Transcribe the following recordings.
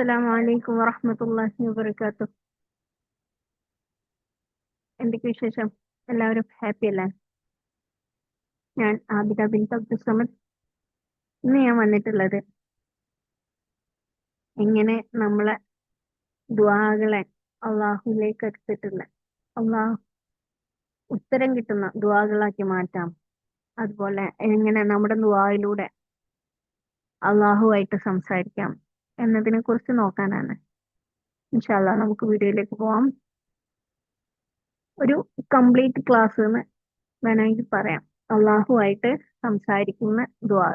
അസ്സലാമു അലൈക്കും വറഹ്മത്തുള്ളാഹി വബറകാതുഹു. എന്തൊക്കെ വിശേഷം? എല്ലാവരും ഹാപ്പി അല്ലേ? ഞാൻ ആബിദ ബിൻ അബ്ദുസമദ് ഇന്ന് ഞാൻ വന്നിട്ടുള്ളത് എങ്ങനെ നമ്മളെ ദ്വാകളെ അള്ളാഹുലേക്ക് എടുത്തിട്ടുള്ള അള്ളാഹു ഉത്തരം കിട്ടുന്ന ദ്വാകളാക്കി മാറ്റാം. അതുപോലെ എങ്ങനെ നമ്മുടെ ദ്വായിലൂടെ അള്ളാഹുവായിട്ട് സംസാരിക്കാം. എന്നതിനെ കുറിച്ച് നോക്കാനാണ്. ഇൻഷാല്ല നമുക്ക് വീഡിയോയിലേക്ക് പോവാം. ഒരു കംപ്ലീറ്റ് ക്ലാസ് എന്ന് വേണമെങ്കിൽ പറയാം. അള്ളാഹുവായിട്ട് സംസാരിക്കുന്ന ദ്വാ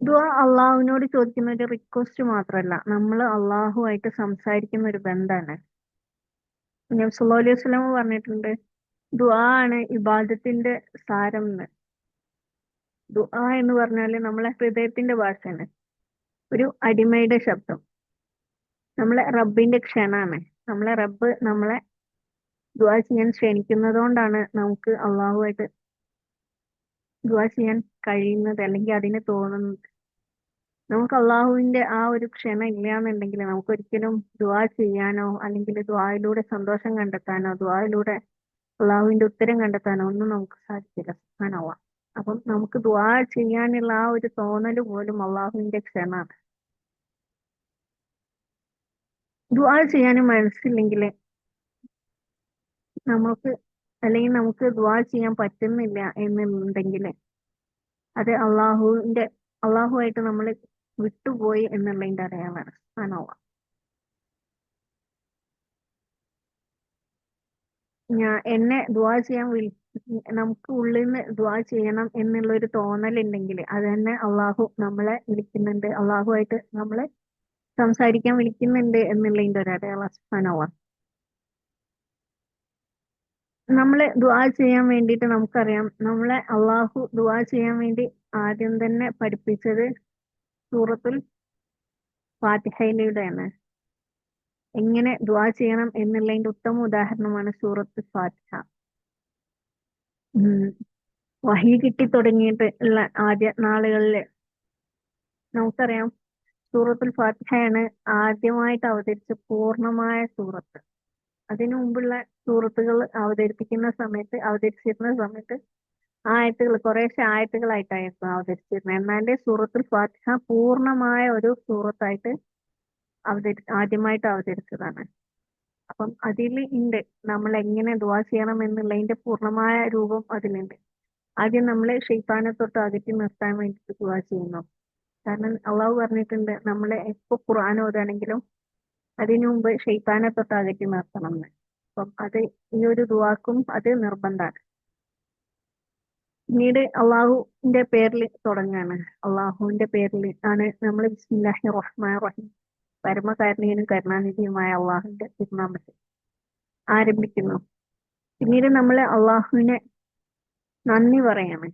ദ്വാ അള്ളാഹുവിനോട് ചോദിക്കുന്ന ഒരു റിക്വസ്റ്റ് മാത്രമല്ല. നമ്മൾ അള്ളാഹുവായിട്ട് സംസാരിക്കുന്ന ഒരു ബന്ധമാണ് സുല്ലാ അലൈഹി വസല്ലം പറഞ്ഞിട്ടുണ്ട് ദ്വാ ആണ് ഇബാദത്തിന്റെ സാരം എന്ന്. ദുആ എന്ന് പറഞ്ഞാൽ നമ്മളെ ഹൃദയത്തിന്റെ ഭാഷയാണ്. ഒരു അടിമയുടെ ശബ്ദം. നമ്മളെ റബ്ബിന്റെ ക്ഷണാണ്. നമ്മളെ റബ്ബ് നമ്മളെ ദുആ ചെയ്യാൻ ക്ഷണിക്കുന്നതുകൊണ്ടാണ് നമുക്ക് അള്ളാഹുമായിട്ട് ദുആ ചെയ്യാൻ കഴിയുന്നത് അല്ലെങ്കിൽ അതിന് തോന്നുന്നത്. നമുക്ക് അള്ളാഹുവിന്റെ ആ ഒരു ക്ഷണം ഇല്ലാന്നുണ്ടെങ്കിൽ നമുക്ക് ഒരിക്കലും ദുആ ചെയ്യാനോ അല്ലെങ്കിൽ ദുആയിലൂടെ സന്തോഷം കണ്ടെത്താനോ ദുആയിലൂടെ അള്ളാഹുവിന്റെ ഉത്തരം കണ്ടെത്താനോ ഒന്നും നമുക്ക് സാധിക്കില്ല. സുബ്ഹാനല്ലാഹ് അപ്പം നമുക്ക് ദുആ ചെയ്യാനുള്ള ആ ഒരു തോന്നൽ പോലും അള്ളാഹുവിന്റെ ക്ഷണാണ് ദുആ ചെയ്യാനും മനസ്സില്ലെങ്കിൽ നമുക്ക് അല്ലെങ്കിൽ നമുക്ക് ദുആ ചെയ്യാൻ പറ്റുന്നില്ല എന്നുണ്ടെങ്കിൽ അത് അള്ളാഹുവിന്റെ അള്ളാഹുവായിട്ട് നമ്മൾ വിട്ടുപോയി എന്നുള്ളതിന്റെ അറിയാനാണ് സുബ്ഹാനല്ലാഹ് ഞാൻ എന്നെ ദുആ ചെയ്യാൻ വിളി നമുക്ക് ഉള്ളിൽ നിന്ന് ദുആ ചെയ്യണം എന്നുള്ള ഒരു തോന്നലുണ്ടെങ്കിൽ അത് തന്നെ അള്ളാഹു നമ്മളെ വിളിക്കുന്നുണ്ട്. അള്ളാഹുമായിട്ട് നമ്മളെ സംസാരിക്കാൻ വിളിക്കുന്നുണ്ട് എന്നുള്ളതിന്റെ ഒരു അടയാള നമ്മളെ ദുആ ചെയ്യാൻ വേണ്ടിയിട്ട് നമുക്കറിയാം. നമ്മളെ അള്ളാഹു ദുആ ചെയ്യാൻ വേണ്ടി ആദ്യം തന്നെ പഠിപ്പിച്ചത് സൂറത്തുൽ ഫാത്തിഹയിലൂടെയാണ്. എങ്ങനെ ദുആ ചെയ്യണം എന്നുള്ളതിന്റെ ഉത്തമ ഉദാഹരണമാണ് സൂറത്ത് ഫാത്തിഹ. ഉം. വഹി കിട്ടി തുടങ്ങിയിട്ട് ഉള്ള ആദ്യ നാളുകളിൽ നമുക്കറിയാം സൂറത്തുൽ ഫാത്തിഹയാണ് ആദ്യമായിട്ട് അവതരിച്ച പൂർണമായ സൂറത്ത്. അതിനു മുമ്പുള്ള സൂറത്തുകൾ അവതരിപ്പിക്കുന്ന സമയത്ത് അവതരിച്ചിരുന്ന സമയത്ത് ആയത്തുകൾ കുറേശ്ശെ ആയത്തുകളായിട്ടായിരുന്നു അവതരിച്ചിരുന്നത്. എന്നാലേ സൂറത്തുൽ ഫാത്തിഹ പൂർണമായ ഒരു സൂറത്തായിട്ട് അവതരി ആദ്യമായിട്ട് അവതരിച്ചതാണ്. അപ്പം അതിൽ ഉണ്ട് നമ്മൾ എങ്ങനെ ദുആ ചെയ്യണം എന്നുള്ളതിന്റെ പൂർണമായ രൂപം അതിലുണ്ട്. ആദ്യം നമ്മൾ ഷെയ്ത്താനെ തൊട്ട് അകറ്റി നിർത്താൻ വേണ്ടിയിട്ട് ദുആ ചെയ്യുന്നു. കാരണം അള്ളാഹു പറഞ്ഞിട്ടുണ്ട് നമ്മൾ എപ്പോ ഖുർആൻ ഓതാണെങ്കിലും അതിനു മുമ്പ് ഷെയ്ത്താനെ തൊട്ട് അകറ്റി നിർത്തണം എന്ന്. അപ്പം അത് ഈ ഒരു ദുആക്കും അത് നിർബന്ധമാണ്. പിന്നീട് അള്ളാഹുവിന്റെ പേരിൽ തുടങ്ങാണ്. അള്ളാഹുവിന്റെ പേരിൽ ആണ് നമ്മൾ ബിസ്മില്ലാഹി റഹ്മാൻ റഹീം. പരമകാരുണ്യനും കരുണാനിധിയുമായ അള്ളാഹുവിന്റെ തിരുനാമത്തിൽ ആരംഭിക്കുന്നു. പിന്നീട് നമ്മൾ അള്ളാഹുവിനെ നന്ദി പറയാണ്.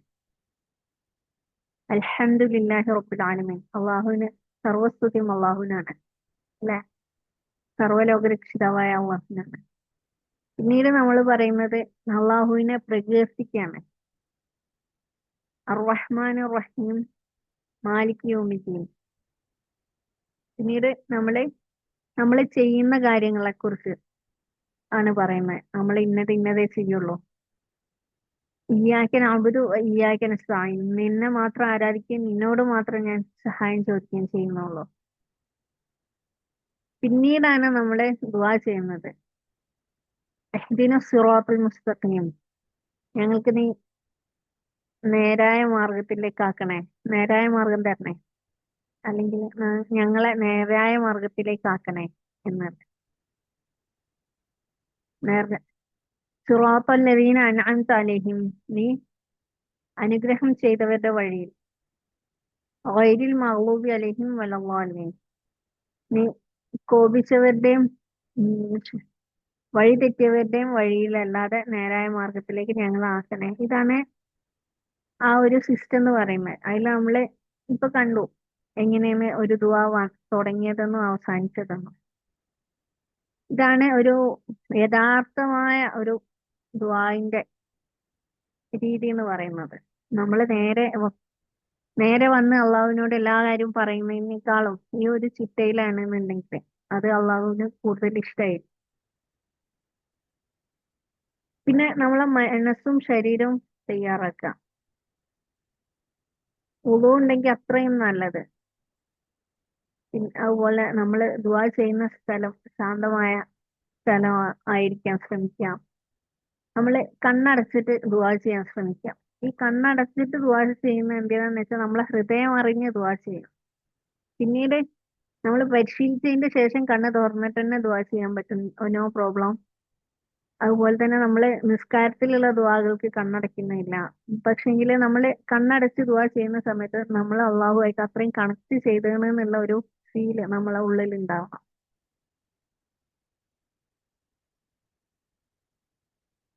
അൽഹംദുലില്ലാഹി റബ്ബിൽ ആലമീൻ. അള്ളാഹുവിന് സർവസ്തുതിയും അള്ളാഹുവിനാണ്. അല്ലെ? സർവലോകരക്ഷിതാവായ അള്ളാഹുവിനാണ്. പിന്നീട് നമ്മൾ പറയുന്നത് അള്ളാഹുവിനെ പ്രകീർത്തിക്കാണ് അർറഹ്മാൻ റഹീം മാലിക് യോമിദ്ദീൻ. പിന്നീട് നമ്മൾ നമ്മൾ ചെയ്യുന്ന കാര്യങ്ങളെ കുറിച്ച് ആണ് പറയുന്നത്. നമ്മൾ ഇന്നത് ഇന്നതേ ചെയ്യുള്ളൂ. ഇയ്യാക്കൻ അബുദു സായി സഹായം നിന്നെ മാത്രം ആരാധിക്കുകയും നിന്നോട് മാത്രം ഞാൻ സഹായം ചോദിക്കുകയും ചെയ്യുന്നുള്ളൂ. പിന്നീടാണ് നമ്മൾ ദുവാ ചെയ്യുന്നത്. എഹ്ദിന ഞങ്ങൾക്ക് നീ നേരായ മാർഗത്തിലേക്ക് ആക്കണേ. നേരായ മാർഗം തരണേ. അല്ലെങ്കിൽ ഞങ്ങളെ നേരായ മാർഗത്തിലേക്ക് ആക്കണേ എന്നാണ് സുറാത്തൽ നവീന അൻഅംത അലൈഹിം. നീ അനുഗ്രഹം ചെയ്തവരുടെ വഴിയിൽ. ഗൈരിൽ മഹ്ലൂബി അലൈഹിം വലല്ലാലിൻ നീ കോപിച്ചവരുടെയും വഴി തെറ്റിയവരുടെയും വഴിയിലല്ലാതെ നേരായ മാർഗത്തിലേക്ക് ഞങ്ങൾ ആക്കണേ. ഇതാണ് ആ ഒരു സിസ്റ്റം എന്ന് പറയുന്നത്. അതിൽ നമ്മൾ ഇപ്പൊ കണ്ടു. എങ്ങനെയാണ് ഒരു ദുആ തുടങ്ങിയതെന്നും അവസാനിച്ചതെന്നും. ഇതാണ് ഒരു യഥാർത്ഥമായ ഒരു ദുആന്റെ രീതി എന്ന് പറയുന്നത്. നമ്മൾ നേരെ നേരെ വന്ന് അള്ളാഹുവിനോട് എല്ലാ കാര്യവും പറയുന്നതിനേക്കാളും ഈ ഒരു ചിട്ടയിലാണെന്നുണ്ടെങ്കിൽ അത് അള്ളാഹുവിന് കൂടുതൽ ഇഷ്ടമായി പിന്നെ നമ്മളെ മനസ്സും ശരീരവും തയ്യാറാക്കുക. ഉള്ളുണ്ടെങ്കിൽ അത്രയും നല്ലത്. പിന്നെ അതുപോലെ നമ്മൾ ദുവാ ചെയ്യുന്ന സ്ഥലം ശാന്തമായ സ്ഥലം ആയിരിക്കാൻ ശ്രമിക്കാം. നമ്മൾ കണ്ണടച്ചിട്ട് ദുവാ ചെയ്യാൻ ശ്രമിക്കാം. ഈ കണ്ണടച്ചിട്ട് ദുവാ ചെയ്യുന്ന എന്തിനാന്ന് വെച്ചാൽ നമ്മളെ ഹൃദയം അറിഞ്ഞ് ദുവാ ചെയ്യണം. പിന്നീട് നമ്മൾ പരിശീലിച്ചതിന്റെ ശേഷം കണ്ണ് തുറന്നിട്ട് തന്നെ ദുവാ ചെയ്യാൻ പറ്റും. No problem. അതുപോലെ തന്നെ നമ്മൾ നിസ്കാരത്തിലുള്ള ദുവാകൾക്ക് കണ്ണടയ്ക്കുന്നില്ല. പക്ഷെങ്കിൽ നമ്മൾ കണ്ണടച്ച് ദുവാ ചെയ്യുന്ന സമയത്ത് നമ്മൾ അള്ളാഹുമായിട്ട് അത്രയും കണക്ട് ചെയ്തതെന്നുള്ള ഒരു ഫീൽ നമ്മളെ ഉള്ളിൽ ഉണ്ടാവണം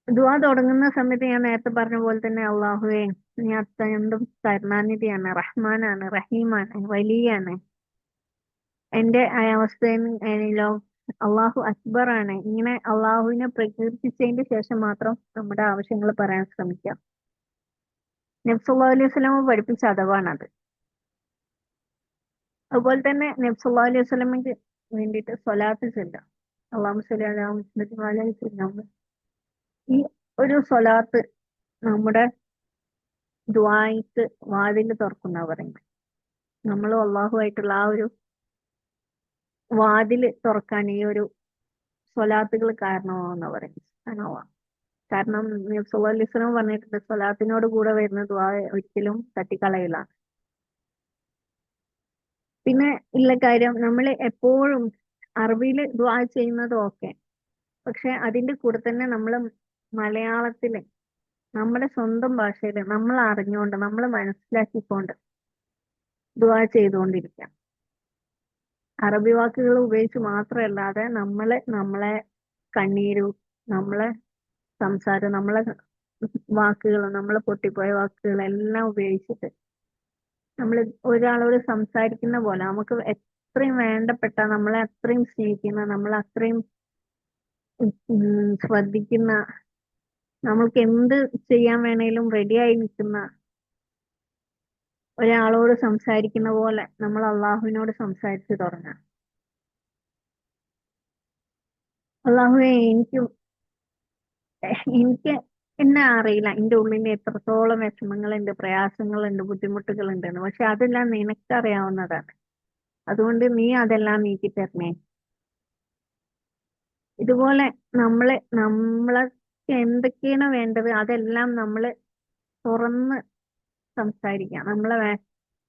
ദുവാ തുടങ്ങുന്ന സമയത്ത് ഞാൻ നേരത്തെ പറഞ്ഞ പോലെ തന്നെ അള്ളാഹുവേ നീ അത്യന്തം കരുണാനിധിയാണ് റഹ്മാനാണ് റഹീമാണ് വലിയാണ്. എന്റെ അവസ്ഥയിലോ അള്ളാഹു അക്ബർ ആണ് ഇങ്ങനെ അള്ളാഹുവിനെ പ്രകീർത്തിച്ചതിന്റെ ശേഷം മാത്രം നമ്മുടെ ആവശ്യങ്ങൾ പറയാൻ ശ്രമിക്കാം. നബ്സുല്ലാ അലൈഹി സ്വലാമ പഠിപ്പിച്ച അഥവാണത്. അതുപോലെ തന്നെ നബ്സുല്ലാ അലൈഹി സ്വലമയ്ക്ക് വേണ്ടിയിട്ട് സ്വലാത്ത് ചെല്ലാം അള്ളാഹു സ്വലാം ഈ ഒരു സ്വലാത്ത് നമ്മുടെ ദ്വായിക്ക് വാതിൽ തുറക്കുന്ന പറയുന്നത്. നമ്മൾ അള്ളാഹുമായിട്ടുള്ള ആ ഒരു വാതിൽ തുറക്കാൻ ഈ ഒരു സ്വലാത്തുകൾ കാരണമാവെന്ന് പറയുന്നത്. കാരണം സുല്ലാസ്ലം പറഞ്ഞിട്ടുണ്ട് സ്വലാത്തിനോട് കൂടെ വരുന്ന ദ്വാ ഒരിക്കലും തട്ടിക്കളയില്ല. പിന്നെ ഉള്ള കാര്യം നമ്മൾ എപ്പോഴും അറബിയിൽ ദ്വാ ചെയ്യുന്നതും ഒക്കെ. പക്ഷെ അതിന്റെ കൂടെ തന്നെ നമ്മൾ മലയാളത്തിൽ നമ്മുടെ സ്വന്തം ഭാഷയിൽ നമ്മൾ അറിഞ്ഞുകൊണ്ട് നമ്മൾ മനസ്സിലാക്കിക്കൊണ്ട് ദ്വാ ചെയ്തുകൊണ്ടിരിക്കാം. അറബി വാക്കുകൾ ഉപയോഗിച്ച് മാത്രമല്ലാതെ നമ്മളെ നമ്മളെ കണ്ണീരും നമ്മളെ സംസാരം നമ്മളെ വാക്കുകൾ നമ്മളെ പൊട്ടിപ്പോയ വാക്കുകൾ എല്ലാം ഉപയോഗിച്ചിട്ട് നമ്മൾ ഒരാളോട് സംസാരിക്കുന്ന പോലെ നമുക്ക് എത്രയും വേണ്ടപ്പെട്ട നമ്മളെ അത്രയും സ്നേഹിക്കുന്ന നമ്മളെ അത്രയും ശ്രദ്ധിക്കുന്ന നമ്മൾക്ക് എന്ത് ചെയ്യാൻ വേണേലും റെഡിയായി നിൽക്കുന്ന ഒരാളോട് സംസാരിക്കുന്ന പോലെ നമ്മൾ അള്ളാഹുവിനോട് സംസാരിച്ചു തുടങ്ങാം. അള്ളാഹുവെ എനിക്ക് എനിക്ക് എന്നെ അറിയില്ല. എന്റെ ഉള്ളിൽ എത്രത്തോളം വിഷമങ്ങളുണ്ട് പ്രയാസങ്ങളുണ്ട് ബുദ്ധിമുട്ടുകളുണ്ട് പക്ഷെ അതെല്ലാം നിനക്കറിയാവുന്നതാണ്. അതുകൊണ്ട് നീ അതെല്ലാം നീക്കി തരണേ. ഇതുപോലെ നമ്മളെ നമ്മളെ എന്തൊക്കെയാണ് വേണ്ടത്? അതെല്ലാം നമ്മൾ തുറന്ന് സംസാരിക്കാം. നമ്മളെ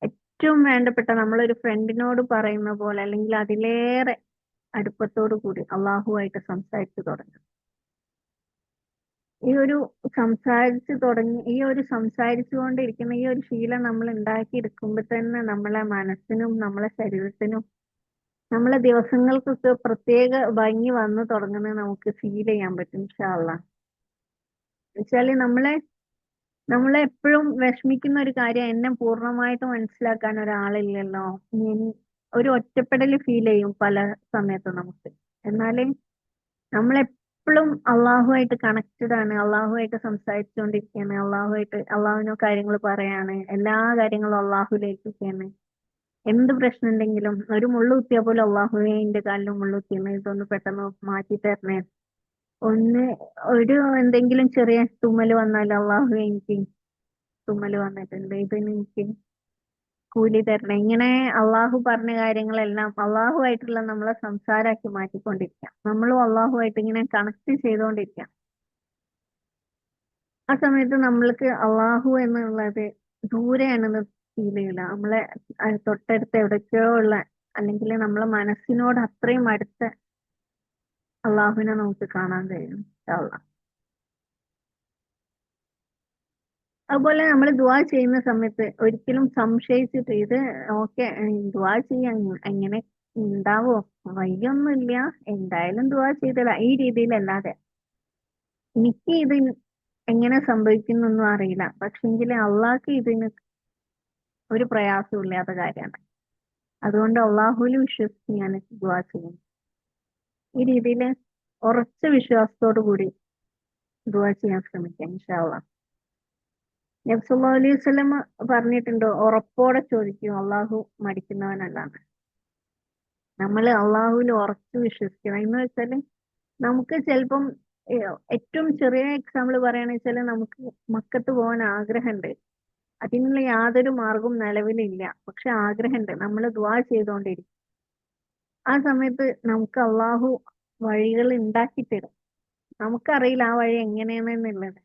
ഏറ്റവും വേണ്ടപ്പെട്ട നമ്മളൊരു ഫ്രണ്ടിനോട് പറയുന്ന പോലെ അല്ലെങ്കിൽ അതിലേറെ അടുപ്പത്തോടു കൂടി അള്ളാഹുവായിട്ട് സംസാരിച്ചു തുടങ്ങും ഈ ഒരു സംസാരിച്ചു തുടങ്ങി ഈ ഒരു സംസാരിച്ചു കൊണ്ടിരിക്കുന്ന ഈ ഒരു ശീലം നമ്മൾ ഉണ്ടാക്കിയെടുക്കുമ്പോൾ തന്നെ നമ്മളെ മനസ്സിനും നമ്മളെ ശരീരത്തിനും നമ്മളെ ദിവസങ്ങൾക്കൊക്കെ പ്രത്യേക ഭംഗി വന്നു തുടങ്ങുന്നത് നമുക്ക് ഫീൽ ചെയ്യാൻ പറ്റും ഇൻഷാള്ള വെച്ചാൽ നമ്മളെ നമ്മളെ എപ്പോഴും വിഷമിക്കുന്ന ഒരു കാര്യം എന്നെ പൂർണമായിട്ട് മനസ്സിലാക്കാൻ ഒരാളില്ലല്ലോ. ഒരു ഒറ്റപ്പെടൽ ഫീൽ ചെയ്യും പല സമയത്തും നമുക്ക്. നമ്മൾ നമ്മളെപ്പോഴും അള്ളാഹുമായിട്ട് കണക്റ്റഡ് ആണ് അള്ളാഹുമായിട്ട് സംസാരിച്ചുകൊണ്ടിരിക്കുകയാണ് അള്ളാഹുമായിട്ട് അള്ളാഹുവിനോ കാര്യങ്ങൾ പറയാണ് എല്ലാ കാര്യങ്ങളും അള്ളാഹുലേക്കൊക്കെയാണ് എന്ത് പ്രശ്നം ഉണ്ടെങ്കിലും ഒരു മുള്ളുത്തിയ പോലും അള്ളാഹുവെ എന്റെ കാലിലും മുള്ളു കുത്തിയെന്ന് ഇതൊന്ന് പെട്ടെന്ന് മാറ്റി തരണേ. ഒന്ന് ഒരു എന്തെങ്കിലും ചെറിയ തുമ്മൽ വന്നാൽ അള്ളാഹു എനിക്ക് തുമ്മൽ വന്നിട്ടുണ്ട് ഇതിന് എനിക്ക് കൂലി തരണം. ഇങ്ങനെ അള്ളാഹു പറഞ്ഞ കാര്യങ്ങളെല്ലാം അള്ളാഹുമായിട്ടുള്ള നമ്മളെ സംസാരമാക്കി മാറ്റിക്കൊണ്ടിരിക്കാം. നമ്മളും അള്ളാഹുമായിട്ട് ഇങ്ങനെ കണക്ട് ചെയ്തുകൊണ്ടിരിക്കാം. ആ സമയത്ത് നമ്മൾക്ക് അള്ളാഹു എന്നുള്ളത് ദൂരെയാണെന്ന് ഫീൽ ചെയ്യില്ല. നമ്മളെ തൊട്ടടുത്ത് എവിടേക്കോ ഉള്ള അല്ലെങ്കിൽ നമ്മളെ മനസ്സിനോട് അത്രയും അടുത്ത അള്ളാഹുവിനെ നമുക്ക് കാണാൻ കഴിയും അതുപോലെ നമ്മൾ ദുവാ ചെയ്യുന്ന സമയത്ത് ഒരിക്കലും സംശയിച്ചിട്ട് ഇത് ഓക്കെ ദുവാ ചെയ്യാൻ എങ്ങനെ ഉണ്ടാവോ വയ്യൊന്നുമില്ല എന്തായാലും ദുവാ ചെയ്തില്ല ഈ രീതിയിലല്ലാതെ. എനിക്ക് ഇത് എങ്ങനെ സംഭവിക്കുന്നൊന്നും അറിയില്ല. പക്ഷെങ്കിൽ അള്ളാഹ്ക്ക് ഇതിന് ഒരു പ്രയാസമില്ലാത്ത കാര്യമാണ്. അതുകൊണ്ട് അള്ളാഹുവിൽ വിശ്വസിച്ച് ഞാൻ ദുവാ ചെയ്യുന്നു. ഈ രീതിയിൽ ഉറച്ച വിശ്വാസത്തോടു കൂടി ദുവാ ചെയ്യാൻ ശ്രമിക്കാം ഇൻഷാള്ള നബ്സുല്ലാ അലൈഹി സ്വലം പറഞ്ഞിട്ടുണ്ട് ഉറപ്പോടെ ചോദിക്കും അള്ളാഹു മടിക്കുന്നവനല്ലാന്ന്. നമ്മൾ അള്ളാഹുവിൽ ഉറച്ചു വിശ്വസിക്കണം. എന്ന് വെച്ചാൽ നമുക്ക് ചിലപ്പം ഏറ്റവും ചെറിയ എക്സാമ്പിൾ പറയുകയാണെന്ന് വെച്ചാൽ നമുക്ക് മക്കത്ത് പോകാൻ ആഗ്രഹമുണ്ട് അതിനുള്ള യാതൊരു മാർഗവും നിലവിലില്ല. പക്ഷെ ആഗ്രഹമുണ്ട് നമ്മൾ ദുആ ചെയ്തുകൊണ്ടിരിക്കും ആ സമയത്ത് നമുക്ക് അള്ളാഹു വഴികൾ ഉണ്ടാക്കി തരും. നമുക്കറിയില്ല ആ വഴി എങ്ങനെയാണെന്നുള്ളത്.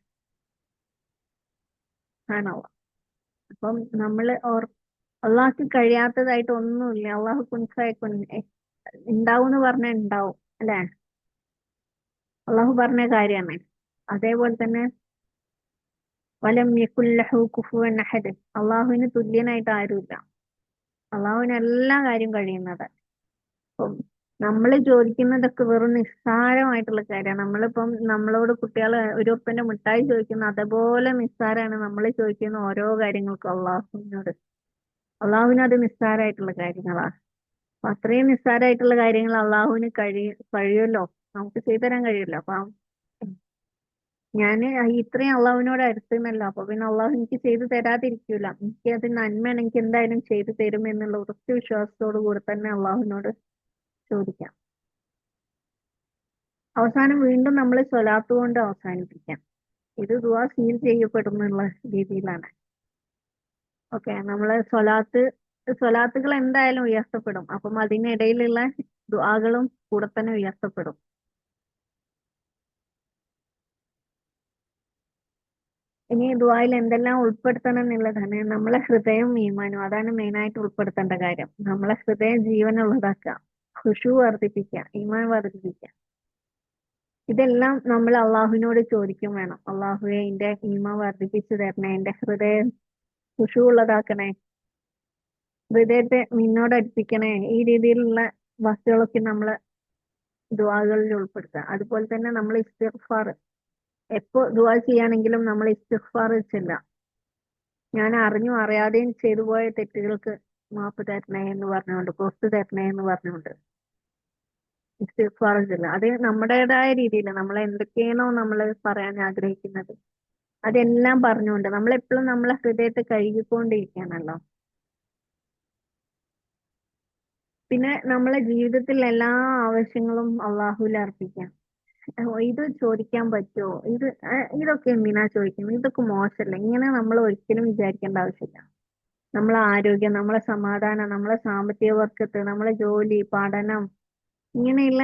ആണോ അപ്പം നമ്മൾ ഓർ അള്ളാഹ്ക്ക് കഴിയാത്തതായിട്ട് ഒന്നുമില്ല. അള്ളാഹു കുൻസായിക്കൊൻ ഉണ്ടാവും എന്ന് പറഞ്ഞാൽ ഉണ്ടാവും അല്ലേ? അള്ളാഹു പറഞ്ഞ കാര്യമാണ്. അതേപോലെ തന്നെ വലം യക്കുല്ലഹു കുഫുവൻ അഹദ്. അള്ളാഹുവിന് തുല്യനായിട്ട് ആരുമില്ല. അള്ളാഹുവിന് എല്ലാ കാര്യം കഴിയുന്നത് അപ്പം നമ്മൾ ചോദിക്കുന്നതൊക്കെ വെറും നിസ്സാരമായിട്ടുള്ള കാര്യമാണ്. നമ്മളിപ്പം നമ്മളോട് കുട്ടികൾ ഒരു ഒപ്പന്റെ മിഠായി ചോദിക്കുന്ന അതുപോലെ നിസ്സാരമാണ് നമ്മൾ ചോദിക്കുന്ന ഓരോ കാര്യങ്ങൾക്കും അള്ളാഹുവിനോട്. അള്ളാഹുവിന് അത് നിസ്സാരമായിട്ടുള്ള കാര്യങ്ങളാ. അപ്പൊ അത്രയും നിസ്സാരമായിട്ടുള്ള കാര്യങ്ങൾ അള്ളാഹുവിന് കഴിയ കഴിയുമല്ലോ? നമുക്ക് ചെയ്തു തരാൻ കഴിയുമല്ലോ? അപ്പൊ ഞാൻ ഇത്രയും അള്ളാഹുവിനോട് അടുത്തുന്നല്ലോ. അപ്പൊ പിന്നെ അള്ളാഹു എനിക്ക് ചെയ്തു തരാതിരിക്കൂല. എനിക്ക് അത് നന്മയാണ്. എനിക്ക് എന്തായാലും ചെയ്തു തരും എന്നുള്ള ഉറച്ച വിശ്വാസത്തോടു കൂടെ തന്നെ അള്ളാഹുവിനോട് ചോദിക്കാം. അവസാനം വീണ്ടും നമ്മൾ സ്വലാത്ത് കൊണ്ട് അവസാനിപ്പിക്കാം. ഇത് ദുവാ സീൽ ചെയ്യപ്പെടുന്നുള്ള രീതിയിലാണ്. ഓക്കെ നമ്മൾ സ്വലാത്ത് സ്വലാത്തുകൾ എന്തായാലും ഉയർത്തപ്പെടും. അപ്പം അതിനിടയിലുള്ള ദുആകളും കൂടെ തന്നെ ഉയർത്തപ്പെടും. ഇനി ദുആയിൽ എന്തെല്ലാം ഉൾപ്പെടുത്തണം എന്നുള്ളതാണ് നമ്മളെ ഹൃദയം ഈമാനും. അതാണ് മെയിനായിട്ട് ഉൾപ്പെടുത്തേണ്ട കാര്യം. നമ്മളെ ഹൃദയം ജീവനുള്ളതാക്കുക. ഖുശു വർദ്ധിപ്പിക്കുക ഈമാൻ വർദ്ധിപ്പിക്കുക. ഇതെല്ലാം നമ്മൾ അള്ളാഹുവിനോട് ചോദിക്കും വേണം. അള്ളാഹുവെ എന്റെ ഈമാൻ വർദ്ധിപ്പിച്ചു തരണേ എന്റെ ഹൃദയം ഖുഷു ഉള്ളതാക്കണേ ഹൃദയത്തെ നിന്നോട് അടുപ്പിക്കണേ. ഈ രീതിയിലുള്ള വസ്തുക്കളൊക്കെ നമ്മൾ ദുവാകളിൽ ഉൾപ്പെടുത്തുക. അതുപോലെ തന്നെ നമ്മൾ ഇസ്തിഫാർ എപ്പോ ദുവാ ചെയ്യാണെങ്കിലും നമ്മൾ ഇസ്തിഫാർ ചെല്ലാം ഞാൻ അറിഞ്ഞും അറിയാതെയും ചെയ്തു പോയ തെറ്റുകൾക്ക് മാപ്പ് തരണേ എന്ന് പറഞ്ഞുകൊണ്ട് പുറത്തു തരണേ എന്ന് പറഞ്ഞുകൊണ്ട് ഇസ്തിഗ്ഫാർ ചെല്ലാം അത് നമ്മുടേതായ രീതിയിൽ നമ്മൾ എന്തൊക്കെയാണോ നമ്മൾ പറയാൻ ആഗ്രഹിക്കുന്നത് അതെല്ലാം പറഞ്ഞുകൊണ്ട് നമ്മൾ എപ്പോഴും നമ്മളെ ഹൃദയത്തെ കഴുകിക്കൊണ്ടിരിക്കുകയാണല്ലോ. പിന്നെ നമ്മളെ ജീവിതത്തിൽ എല്ലാ ആവശ്യങ്ങളും അള്ളാഹുവിൽ അർപ്പിക്കാം. ഇത് ചോദിക്കാൻ പറ്റുമോ? ഇത് ഇതൊക്കെ എന്തിനാ ചോദിക്കുന്നത്? ഇതൊക്കെ മോശമല്ല? ഇങ്ങനെ നമ്മൾ ഒരിക്കലും വിചാരിക്കേണ്ട ആവശ്യമില്ല. നമ്മളെ ആരോഗ്യം നമ്മളെ സമാധാനം നമ്മളെ സാമ്പത്തിക വർക്കത്ത് നമ്മളെ ജോലി പഠനം ഇങ്ങനെയുള്ള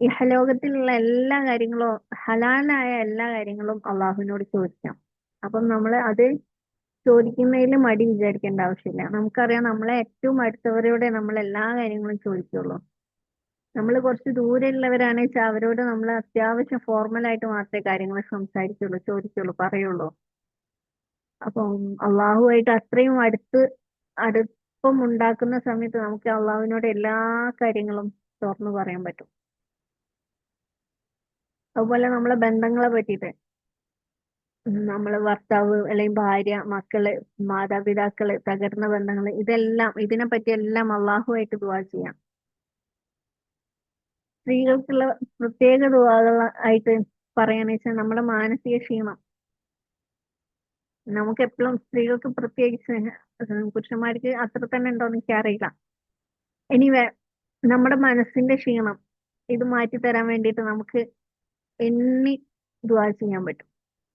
ഇഹലോകത്തിലുള്ള എല്ലാ കാര്യങ്ങളും ഹലാലായ എല്ലാ കാര്യങ്ങളും അള്ളാഹുവിനോട് ചോദിക്കാം. അപ്പം നമ്മൾ അത് ചോദിക്കുന്നതിൽ മടി വിചാരിക്കേണ്ട ആവശ്യമില്ല. നമുക്കറിയാം നമ്മളെ ഏറ്റവും അടുത്തവരോടെ നമ്മൾ എല്ലാ കാര്യങ്ങളും ചോദിക്കുള്ളൂ. നമ്മൾ കുറച്ച് ദൂരെയുള്ളവരാണെന്ന് വെച്ചാൽ അവരോട് നമ്മൾ അത്യാവശ്യം ഫോർമലായിട്ട് മാത്രമേ കാര്യങ്ങൾ സംസാരിക്കുള്ളൂ ചോദിക്കുള്ളൂ പറയുള്ളൂ. അപ്പം അള്ളാഹുമായിട്ട് അത്രയും അടുത്ത് അടുപ്പം ഉണ്ടാക്കുന്ന സമയത്ത് നമുക്ക് അള്ളാഹുവിനോട് എല്ലാ കാര്യങ്ങളും തുറന്നു പറയാൻ പറ്റും. അതുപോലെ നമ്മളെ ബന്ധങ്ങളെ പറ്റിയിട്ട്. നമ്മൾ ഭർത്താവ് അല്ലെങ്കിൽ ഭാര്യ മക്കൾ മാതാപിതാക്കൾ തകർന്ന ബന്ധങ്ങൾ ഇതെല്ലാം ഇതിനെ പറ്റി എല്ലാം അള്ളാഹുമായിട്ട് ദുവാ ചെയ്യാം. സ്ത്രീകൾക്കുള്ള പ്രത്യേക ദുവാകൾ ആയിട്ട് പറയാന്ന് വെച്ചാൽ നമ്മുടെ മാനസിക ക്ഷീണം നമുക്ക് എപ്പോഴും സ്ത്രീകൾക്ക് പ്രത്യേകിച്ച് പുരുഷന്മാർക്ക് അത്ര തന്നെ ഉണ്ടോന്ന് എനിക്കറിയില്ല എനിവേ നമ്മുടെ മനസ്സിന്റെ ക്ഷീണം ഇത് മാറ്റി തരാൻ വേണ്ടിയിട്ട് നമുക്ക് എണ്ണി ദുവാ ചെയ്യാൻ പറ്റും.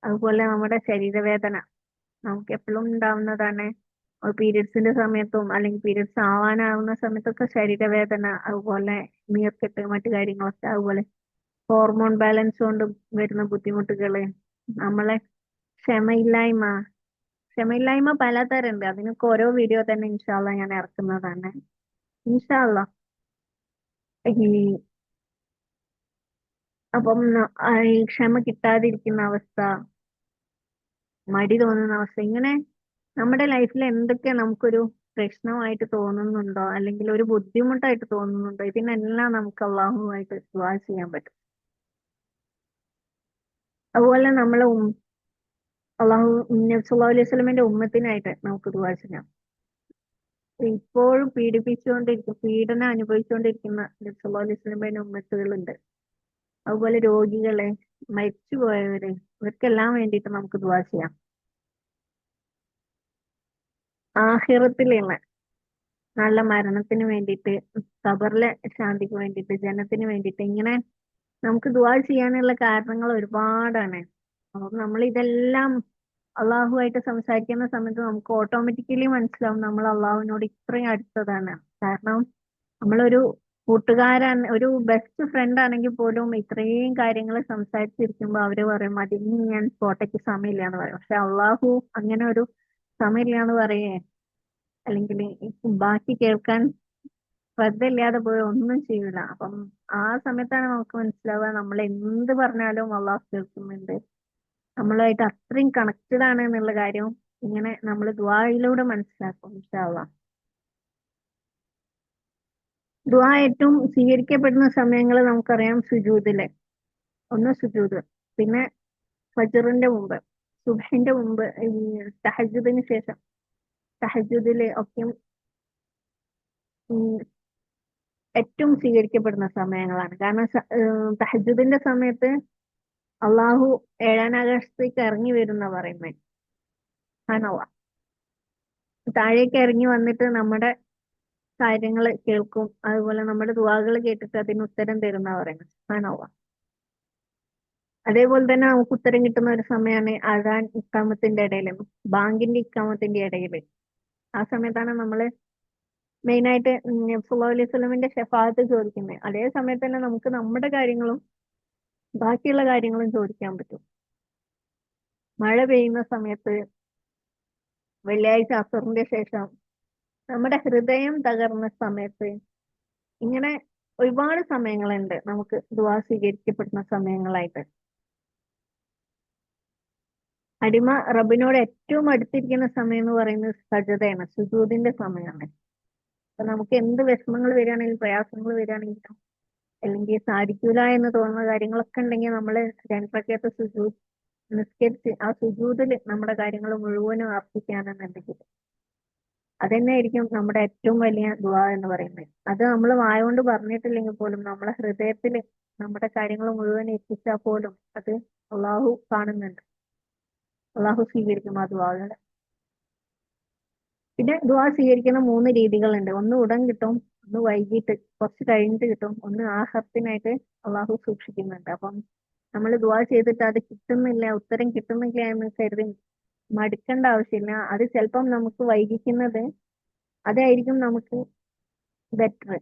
അതുപോലെ നമ്മുടെ ശരീരവേദന നമുക്ക് എപ്പോഴും ഉണ്ടാവുന്നതാണ്. പീരിയഡ്സിന്റെ സമയത്തും അല്ലെങ്കിൽ പീരിയഡ്സ് ആവാനാവുന്ന സമയത്തൊക്കെ ശരീരവേദന അതുപോലെ നീർക്കെട്ട് മറ്റു കാര്യങ്ങളൊക്കെ അതുപോലെ ഹോർമോൺ ബാലൻസ് കൊണ്ട് വരുന്ന ബുദ്ധിമുട്ടുകൾ നമ്മളെ ക്ഷമയില്ലായ്മ. ക്ഷമയില്ലായ്മ പലതരം ഉണ്ട് അതിനൊക്കെ ഓരോ വീഡിയോ തന്നെ ഇൻഷാല്ല ഞാൻ ഇറക്കുന്നതാണ്. ഇൻഷാല്ല അപ്പം ഈ ക്ഷമ കിട്ടാതിരിക്കുന്ന അവസ്ഥ മടി തോന്നുന്ന അവസ്ഥ ഇങ്ങനെ നമ്മുടെ ലൈഫിൽ എന്തൊക്കെ നമുക്കൊരു പ്രശ്നമായിട്ട് തോന്നുന്നുണ്ടോ? അല്ലെങ്കിൽ ഒരു ബുദ്ധിമുട്ടായിട്ട് തോന്നുന്നുണ്ടോ? ഇതിനെല്ലാം നമുക്ക് അള്ളാഹുവായിട്ട് ദുആ ചെയ്യാൻ പറ്റും. അതുപോലെ നമ്മൾ അള്ളാഹു നബി സല്ലല്ലാഹു അലൈഹി വസല്ലമയുടെ ഉമ്മത്തിനായിട്ട് നമുക്ക് ദുആ ചെയ്യാം. ഇപ്പോഴും പീഡിപ്പിച്ചുകൊണ്ടിരിക്കും പീഡനം അനുഭവിച്ചുകൊണ്ടിരിക്കുന്ന നബി സല്ലല്ലാഹു അലൈഹി വസല്ലമയുടെ ഉമ്മത്തുകളുണ്ട്. അതുപോലെ രോഗികളെ മരിച്ചുപോയവരെ ഇവർക്കെല്ലാം വേണ്ടിയിട്ട് നമുക്ക് ദുആ ചെയ്യാം. ആഹിറത്തിലുള്ള നല്ല മരണത്തിന് വേണ്ടിയിട്ട് ഖബറിലെ ശാന്തിക്ക് വേണ്ടിയിട്ട് ജനത്തിന് വേണ്ടിയിട്ട് ഇങ്ങനെ നമുക്ക് ദുആ ചെയ്യാനുള്ള കാരണങ്ങൾ ഒരുപാടാണ്. നമ്മൾ ഇതെല്ലാം അള്ളാഹുവായിട്ട് സംസാരിക്കുന്ന സമയത്ത് നമുക്ക് ഓട്ടോമാറ്റിക്കലി മനസ്സിലാവും നമ്മൾ അള്ളാഹുവിനോട് ഇത്രയും അടുത്തതാണ്. കാരണം നമ്മളൊരു കൂട്ടുകാരൻ ഒരു ബെസ്റ്റ് ഫ്രണ്ട് ആണെങ്കിൽ പോലും ഇത്രയും കാര്യങ്ങൾ സംസാരിച്ചിരിക്കുമ്പോൾ അവർ പറയും അതിന് ഞാൻ പോട്ടയ്ക്ക് സമയമില്ല എന്ന് പറയും. പക്ഷെ അള്ളാഹു അങ്ങനെ ഒരു സമയമില്ല എന്ന് പറയേ. അല്ലെങ്കിൽ ബാക്കി കേൾക്കാൻ ശ്രദ്ധയില്ലാതെ പോയി ഒന്നും ചെയ്യില്ല അപ്പം ആ സമയത്താണ് നമുക്ക് മനസ്സിലാവുക നമ്മൾ എന്ത് പറഞ്ഞാലും അള്ളാഹു കേൾക്കുന്നുണ്ട്. നമ്മളുമായിട്ട് അത്രയും കണക്റ്റഡ് ആണ് എന്നുള്ള കാര്യം ഇങ്ങനെ നമ്മൾ ദ്വായിലൂടെ മനസ്സിലാക്കും ഇൻഷാല്ലാ ദ്വാ ഏറ്റവും സ്വീകരിക്കപ്പെടുന്ന സമയങ്ങൾ നമുക്കറിയാം സുജൂദിലെ. ഒന്ന് സുജൂദ് പിന്നെ ഫജറിന്റെ മുമ്പ് സുബഹിന്റെ മുമ്പ് തഹജുദിന് ശേഷം. തഹജുദിൽ ഒക്കെയും ഏറ്റവും സ്വീകരിക്കപ്പെടുന്ന സമയങ്ങളാണ്. കാരണം തഹജുദിന്റെ സമയത്ത് അള്ളാഹു ഏഴാം ആകാശത്തേക്ക് ഇറങ്ങി വരുന്ന പറയുന്നത് ആണവ താഴേക്ക് ഇറങ്ങി വന്നിട്ട് നമ്മുടെ കാര്യങ്ങൾ കേൾക്കും. അതുപോലെ നമ്മുടെ ദുവാകൾ കേട്ടിട്ട് അതിന് ഉത്തരം തരുന്ന പറയുന്നത് ആണവ അതേപോലെ തന്നെ നമുക്ക് ഉത്തരം കിട്ടുന്ന ഒരു സമയമാണ് അഴാൻ ഇക്കാമത്തിന്റെ ഇടയിൽ ബാങ്കിന്റെ ഇക്കാമത്തിന്റെ ഇടയിൽ ആ സമയത്താണ് നമ്മൾ മെയിനായിട്ട് സുല്ലാ അലൈഹി സ്വലമിന്റെ ഷെഫാത്ത് ചോദിക്കുന്നത് അതേ സമയത്ത് തന്നെ നമുക്ക് നമ്മുടെ കാര്യങ്ങളും ബാക്കിയുള്ള കാര്യങ്ങളും ചോദിക്കാൻ പറ്റും. മഴ പെയ്യുന്ന സമയത്ത് വെള്ളിയാഴ്ച അസറിന്റെ ശേഷം നമ്മുടെ ഹൃദയം തകർന്ന സമയത്ത് ഇങ്ങനെ ഒരുപാട് സമയങ്ങളുണ്ട് നമുക്ക് ദുവാ സ്വീകരിക്കപ്പെടുന്ന സമയങ്ങളായിട്ട്. അടിമ റബിനോട് ഏറ്റവും അടുത്തിരിക്കുന്ന സമയം എന്ന് പറയുന്നത് സജതയാണ് സുജൂതിന്റെ സമയമാണ്. അപ്പൊ നമുക്ക് എന്ത് വിഷമങ്ങൾ വരികയാണെങ്കിലും പ്രയാസങ്ങൾ വരികയാണെങ്കിലും അല്ലെങ്കിൽ സാധിക്കൂല എന്ന് തോന്നുന്ന കാര്യങ്ങളൊക്കെ ഉണ്ടെങ്കിൽ നമ്മൾ രണ്ടരക്കകത്ത് സുജൂദ് നിസ്കരിച്ച് ആ സുജൂദിൽ നമ്മുടെ കാര്യങ്ങൾ മുഴുവനും അർപ്പിക്കാനെന്നുണ്ടെങ്കിൽ അതന്നെയായിരിക്കും നമ്മുടെ ഏറ്റവും വലിയ ദുആ എന്ന് പറയുന്നത്. അത് നമ്മൾ വായുകൊണ്ട് പറഞ്ഞിട്ടില്ലെങ്കിൽ പോലും നമ്മളെ ഹൃദയത്തിൽ നമ്മുടെ കാര്യങ്ങൾ മുഴുവൻ എത്തിച്ചാൽ പോലും അത് അള്ളാഹു കാണുന്നുണ്ട്. അള്ളാഹു സ്വീകരിക്കും ആ ദുവാകളെ പിന്നെ ദുവാ സ്വീകരിക്കുന്ന മൂന്ന് രീതികളുണ്ട്. ഒന്ന് ഉടൻ കിട്ടും ഒന്ന് വൈകിട്ട് കുറച്ച് കഴിഞ്ഞിട്ട് കിട്ടും. ഒന്ന് ആഹത്തിനായിട്ട് അള്ളാഹു സൂക്ഷിക്കുന്നുണ്ട്. അപ്പം നമ്മൾ ദുആ ചെയ്തിട്ട് അത് കിട്ടുന്നില്ല ഉത്തരം കിട്ടുന്നില്ല എന്ന് കരുതി മടുക്കേണ്ട ആവശ്യമില്ല. അത് ചിലപ്പം നമുക്ക് വൈകിക്കുന്നത് അതായിരിക്കും നമുക്ക് ബെറ്റർ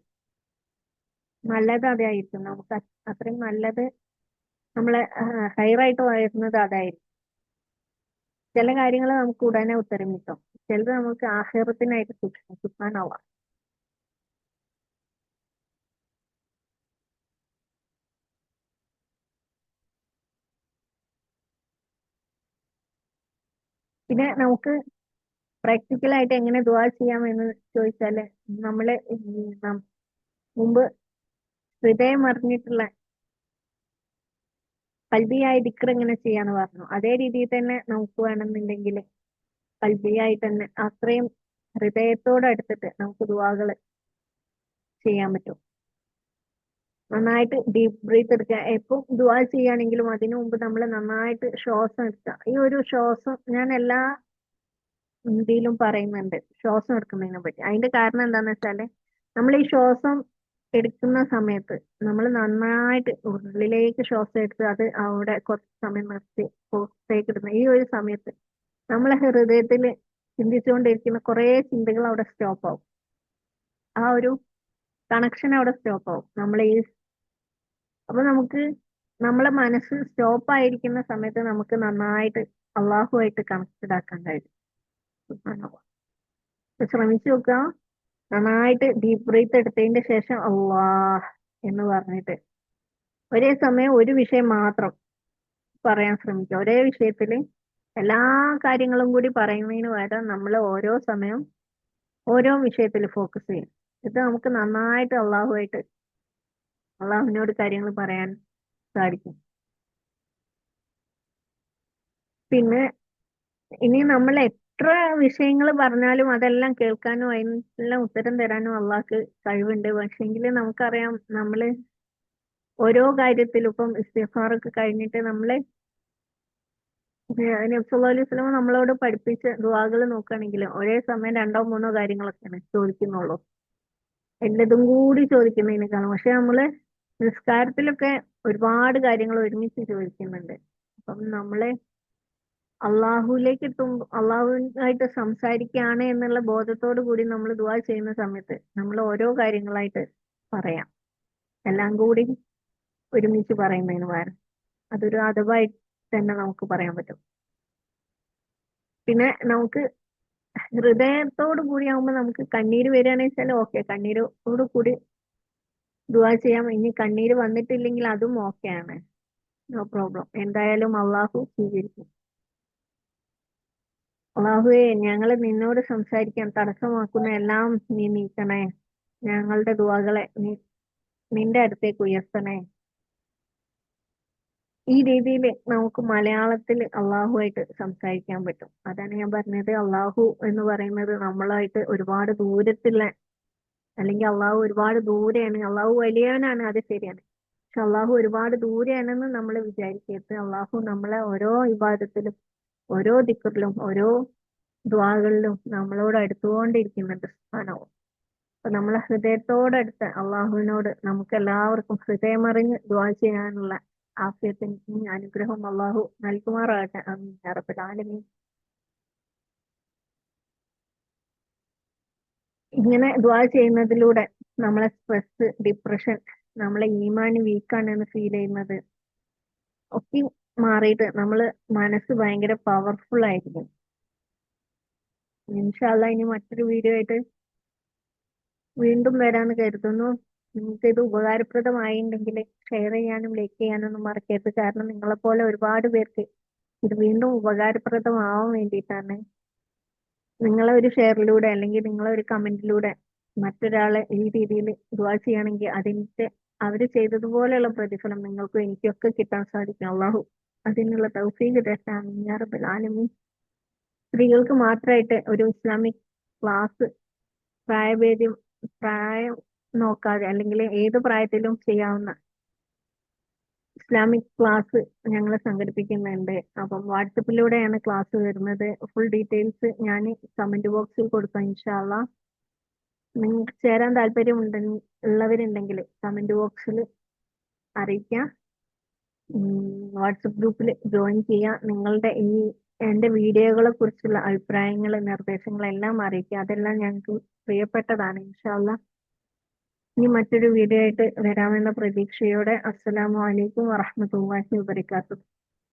നല്ലത് അതായിരിക്കും. നമുക്ക് അത്രയും നല്ലത് നമ്മളെ ഹയറായിട്ട് വരുന്നത് അതായിരിക്കും. ചില കാര്യങ്ങൾ നമുക്ക് ഉടനെ ഉത്തരം കിട്ടും. ചിലത് നമുക്ക് ആഹ്റത്തിനായിട്ട് സൂക്ഷിക്കും. സുഖാനാവാം പിന്നെ നമുക്ക് പ്രാക്ടിക്കൽ ആയിട്ട് എങ്ങനെ ദുആ ചെയ്യാം എന്ന് നമ്മൾ നമ്മൾ മുമ്പ് ഹൃദയം അറിഞ്ഞിട്ടുള്ള കൽബിയായ ദിക്ർ എങ്ങനെ ചെയ്യാന്ന് പറഞ്ഞു. അതേ രീതിയിൽ തന്നെ നമുക്ക് വേണമെന്നുണ്ടെങ്കിൽ കൽബിയായി തന്നെ അത്രയും ഹൃദയത്തോട് അടുത്തിട്ട് നമുക്ക് ദുആകൾ ചെയ്യാൻ പറ്റും. നന്നായിട്ട് ഡീപ് ബ്രീത്ത് എടുക്കുക. എപ്പം ദുആ ചെയ്യുകയാണെങ്കിലും അതിനു മുമ്പ് നമ്മൾ നന്നായിട്ട് ശ്വാസം എടുക്കുക. ഈ ഒരു ശ്വാസം ഞാൻ എല്ലാ ഇന്ത്യയിലും പറയുന്നുണ്ട്. ശ്വാസം എടുക്കുന്നതിനെ പറ്റി. അതിന്റെ കാരണം എന്താന്ന് വെച്ചാൽ നമ്മൾ ഈ ശ്വാസം എടുക്കുന്ന സമയത്ത് നമ്മൾ നന്നായിട്ട് ഉള്ളിലേക്ക് ശ്വാസം എടുത്ത് അത് അവിടെ കുറച്ച് സമയം നിർത്തി പുറത്തേക്ക് ഇടുന്ന ഈ ഒരു സമയത്ത് നമ്മളെ ഹൃദയത്തിൽ ചിന്തിച്ചുകൊണ്ടിരിക്കുന്ന കുറേ ചിന്തകൾ അവിടെ സ്റ്റോപ്പ് ആവും. ആ ഒരു കണക്ഷൻ അവിടെ സ്റ്റോപ്പ് ആവും. നമ്മൾ ഈ അപ്പൊ നമുക്ക് നമ്മളെ മനസ്സ് സ്റ്റോപ്പ് ആയിരിക്കുന്ന സമയത്ത് നമുക്ക് നന്നായിട്ട് അള്ളാഹുമായിട്ട് കണക്റ്റഡ് ആക്കാൻ കഴിയും. ശ്രമിച്ചു നോക്കുക. നന്നായിട്ട് ഡീപ് ബ്രീത്ത് എടുത്തതിന്റെ ശേഷം അള്ളാഹ് എന്ന് പറഞ്ഞിട്ട് ഒരേ സമയം ഒരു വിഷയം മാത്രം പറയാൻ ശ്രമിക്കുക. ഒരേ വിഷയത്തിൽ എല്ലാ കാര്യങ്ങളും കൂടി പറയുന്നതിന് പകരം നമ്മൾ ഓരോ സമയം ഓരോ വിഷയത്തിൽ ഫോക്കസ് ചെയ്യും ഇത് നമുക്ക് നന്നായിട്ട് അള്ളാഹുമായിട്ട് അള്ളാഹുവിനോട് കാര്യങ്ങൾ പറയാൻ സാധിക്കും. പിന്നെ ഇനി നമ്മൾ എത്ര വിഷയങ്ങൾ പറഞ്ഞാലും അതെല്ലാം കേൾക്കാനും അതിനെല്ലാം ഉത്തരം തരാനും അള്ളാഹ്ക്ക് കഴിവുണ്ട്. പക്ഷെങ്കിൽ നമുക്കറിയാം നമ്മൾ ഓരോ കാര്യത്തിലും ഇപ്പം ഇസ്തിഫാറൊക്കെ കഴിഞ്ഞിട്ട് നമ്മൾ നബ്സല്ലാ അലൈഹി നമ്മളോട് പഠിപ്പിച്ച ദുവാകൾ നോക്കുകയാണെങ്കിൽ ഒരേ സമയം രണ്ടോ മൂന്നോ കാര്യങ്ങളൊക്കെയാണ് ചോദിക്കുന്നുള്ളൂ. എല്ലതും കൂടി ചോദിക്കുന്നതിനേക്കാളും. പക്ഷെ നമ്മൾ നിസ്കാരത്തിലൊക്കെ ഒരുപാട് കാര്യങ്ങൾ ഒരുമിച്ച് ചോദിക്കുന്നുണ്ട്. അപ്പം നമ്മളെ അള്ളാഹുലേക്ക് എത്തുമ്പോൾ അള്ളാഹുവിനായിട്ട് സംസാരിക്കുകയാണ് എന്നുള്ള ബോധത്തോടു കൂടി നമ്മൾ ദുവാ ചെയ്യുന്ന സമയത്ത് നമ്മൾ ഓരോ കാര്യങ്ങളായിട്ട് പറയാം. എല്ലാം കൂടി ഒരുമിച്ച് പറയുന്നതിന് പകരം അതൊരു അതവായി തന്നെ നമുക്ക് പറയാൻ പറ്റും. പിന്നെ നമുക്ക് ഹൃദയത്തോടു കൂടി ആവുമ്പോൾ നമുക്ക് കണ്ണീര് വരികയാണെന്ന് വെച്ചാൽ ഓക്കെ. കണ്ണീരോട് കൂടി ദുവാ ചെയ്യാം. ഇനി കണ്ണീര് വന്നിട്ടില്ലെങ്കിൽ അതും ഓക്കെ ആണ്. നോ പ്രോബ്ലം എന്തായാലും അള്ളാഹു സ്വീകരിക്കും. അള്ളാഹുവെ ഞങ്ങൾ നിന്നോട് സംസാരിക്കാൻ തടസ്സമാക്കുന്ന എല്ലാം നീ നീക്കണേ. ഞങ്ങളുടെ ദുവാകളെ നീ നിന്റെ അടുത്തേക്ക് ഉയർത്തണേ. ഈ രീതിയിൽ നമുക്ക് മലയാളത്തിൽ അള്ളാഹുവായിട്ട് സംസാരിക്കാൻ പറ്റും. അതാണ് ഞാൻ പറഞ്ഞത്. അള്ളാഹു എന്ന് പറയുന്നത് നമ്മളായിട്ട് ഒരുപാട് ദൂരത്തുള്ള അല്ലെങ്കിൽ അള്ളാഹു ഒരുപാട് ദൂരെയാണ്. അള്ളാഹു വലിയവനാണ് അത് ശരിയാണ്. പക്ഷെ അള്ളാഹു ഒരുപാട് ദൂരെയാണെന്ന് നമ്മൾ വിചാരിക്കരുത്. അള്ളാഹു നമ്മളെ ഓരോ വിവാദത്തിലും ഓരോ ദിക്കറിലും ഓരോ ദ്വാകളിലും നമ്മളോട് അടുത്തുകൊണ്ടിരിക്കുന്നുണ്ട്. സ്ഥാനവും അപ്പൊ നമ്മളെ ഹൃദയത്തോടടുത്ത് അള്ളാഹുവിനോട് നമുക്ക് എല്ലാവർക്കും ഹൃദയമറിഞ്ഞ് ദ്വാ ചെയ്യാനുള്ള ആഫിയത്തിന് അനുഗ്രഹം അള്ളാഹു നൽകുമാറാകട്ടെ. അമീൻ യാ റബ്ബൽ ആലമീൻ ഇങ്ങനെ ദ്വാ ചെയ്യുന്നതിലൂടെ നമ്മളെ സ്ട്രെസ് ഡിപ്രഷൻ നമ്മളെ ഈമാനി വീക്കാണ് എന്ന് ഫീൽ ചെയ്യുന്നത് ഒക്കെ മാറിയിട്ട് നമ്മൾ മനസ്സ് ഭയങ്കര പവർഫുൾ ആയിരിക്കും. ഇൻഷാല്ല ഇനി മറ്റൊരു വീഡിയോ ആയിട്ട് വീണ്ടും വരാന്ന് കരുതുന്നു. നിങ്ങൾക്ക് ഇത് ഉപകാരപ്രദമായിട്ടുണ്ടെങ്കിൽ ഷെയർ ചെയ്യാനും ലൈക്ക് ചെയ്യാനും ഒന്നും മറക്കരുത്. കാരണം നിങ്ങളെപ്പോലെ ഒരുപാട് പേർക്ക് ഇത് വീണ്ടും ഉപകാരപ്രദമാവാൻ വേണ്ടിയിട്ടാണ് നിങ്ങളെ ഒരു ഷെയറിലൂടെ അല്ലെങ്കിൽ നിങ്ങളെ ഒരു കമന്റിലൂടെ മറ്റൊരാളെ ഈ രീതിയിൽ ദുവാ ചെയ്യുകയാണെങ്കിൽ അതിന്റെ അവർ ചെയ്തതുപോലെയുള്ള പ്രതിഫലം നിങ്ങൾക്കും എനിക്കൊക്കെ കിട്ടാൻ സാധിക്കും. അള്ളാഹു അതിനുള്ള തൗഫീഖ് ആലമീൻ. സ്ത്രീകൾക്ക് മാത്രമായിട്ട് ഒരു ഇസ്ലാമിക് ക്ലാസ് പ്രായഭേദ്യം പ്രായം നോക്കാതെ അല്ലെങ്കിൽ ഏത് പ്രായത്തിലും ചെയ്യാവുന്ന ഇസ്ലാമിക് ക്ലാസ് ഞങ്ങൾ സംഘടിപ്പിക്കുന്നുണ്ട്. അപ്പം വാട്സപ്പിലൂടെയാണ് ക്ലാസ് വരുന്നത്. ഫുൾ ഡീറ്റെയിൽസ് ഞാൻ കമന്റ് ബോക്സിൽ കൊടുക്കാം ഇൻഷാല്ല നിങ്ങൾക്ക് ചേരാൻ താല്പര്യം ഉള്ളവരുണ്ടെങ്കിൽ കമന്റ് ബോക്സിൽ അറിയിക്കാം. വാട്സപ്പ് ഗ്രൂപ്പിൽ ജോയിൻ ചെയ്യുക നിങ്ങളുടെ ഈ എന്റെ വീഡിയോകളെ കുറിച്ചുള്ള അഭിപ്രായങ്ങൾ നിർദ്ദേശങ്ങൾ എല്ലാം അറിയിക്കുക അതെല്ലാം ഞങ്ങൾക്ക് പ്രിയപ്പെട്ടതാണ് ഇൻഷാല്ല ഇനി മറ്റൊരു വീഡിയോ ആയിട്ട് വരാമെന്ന പ്രതീക്ഷയോടെ അസ്സലാമു അലൈക്കും വറഹ്മത്തുള്ളാഹി വബറകാതുഹു.